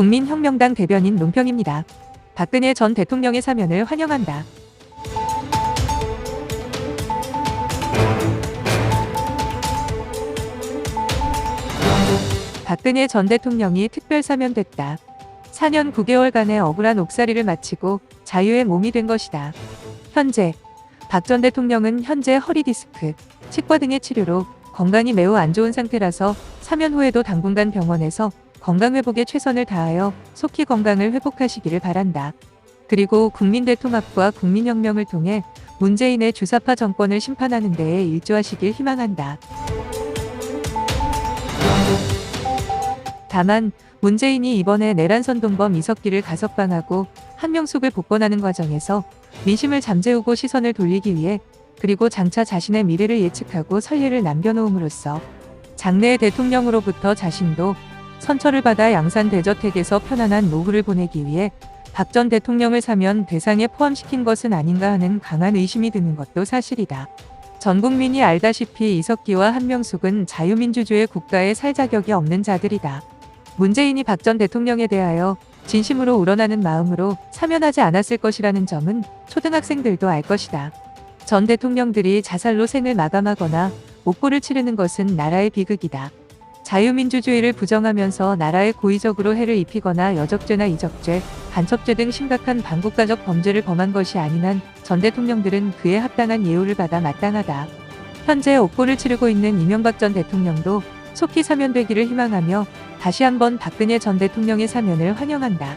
국민혁명당 대변인 논평입니다. 박근혜 전 대통령의 사면을 환영한다. 박근혜 전 대통령이 특별 사면됐다. 4년 9개월간의 억울한 옥살이를 마치고 자유의 몸이 된 것이다. 현재 박 전 대통령은 현재 허리 디스크, 치과 등의 치료로 건강이 매우 안 좋은 상태라서 사면 후에도 당분간 병원에서 건강 회복에 최선을 다하여 속히 건강을 회복하시기를 바란다. 그리고 국민 대통합과 국민혁명을 통해 문재인의 주사파 정권을 심판하는 데에 일조하시길 희망한다. 다만 문재인이 이번에 내란 선동범 이석기를 가석방하고 한명숙을 복권하는 과정에서 민심을 잠재우고 시선을 돌리기 위해 그리고 장차 자신의 미래를 예측하고 선례를 남겨놓음으로써 장래 대통령으로부터 자신도 선처를 받아 양산 대저택에서 편안한 노후를 보내기 위해 박 전 대통령을 사면 대상에 포함시킨 것은 아닌가 하는 강한 의심이 드는 것도 사실이다. 전 국민이 알다시피 이석기와 한명숙은 자유민주주의 국가에 살 자격이 없는 자들이다. 문재인이 박 전 대통령에 대하여 진심으로 우러나는 마음으로 사면하지 않았을 것이라는 점은 초등학생들도 알 것이다. 전 대통령들이 자살로 생을 마감하거나 목고를 치르는 것은 나라의 비극이다. 자유민주주의를 부정하면서 나라에 고의적으로 해를 입히거나 여적죄나 이적죄, 간첩죄 등 심각한 반국가적 범죄를 범한 것이 아닌 한 전 대통령들은 그에 합당한 예우를 받아 마땅하다. 현재 옥고를 치르고 있는 이명박 전 대통령도 속히 사면되기를 희망하며 다시 한번 박근혜 전 대통령의 사면을 환영한다.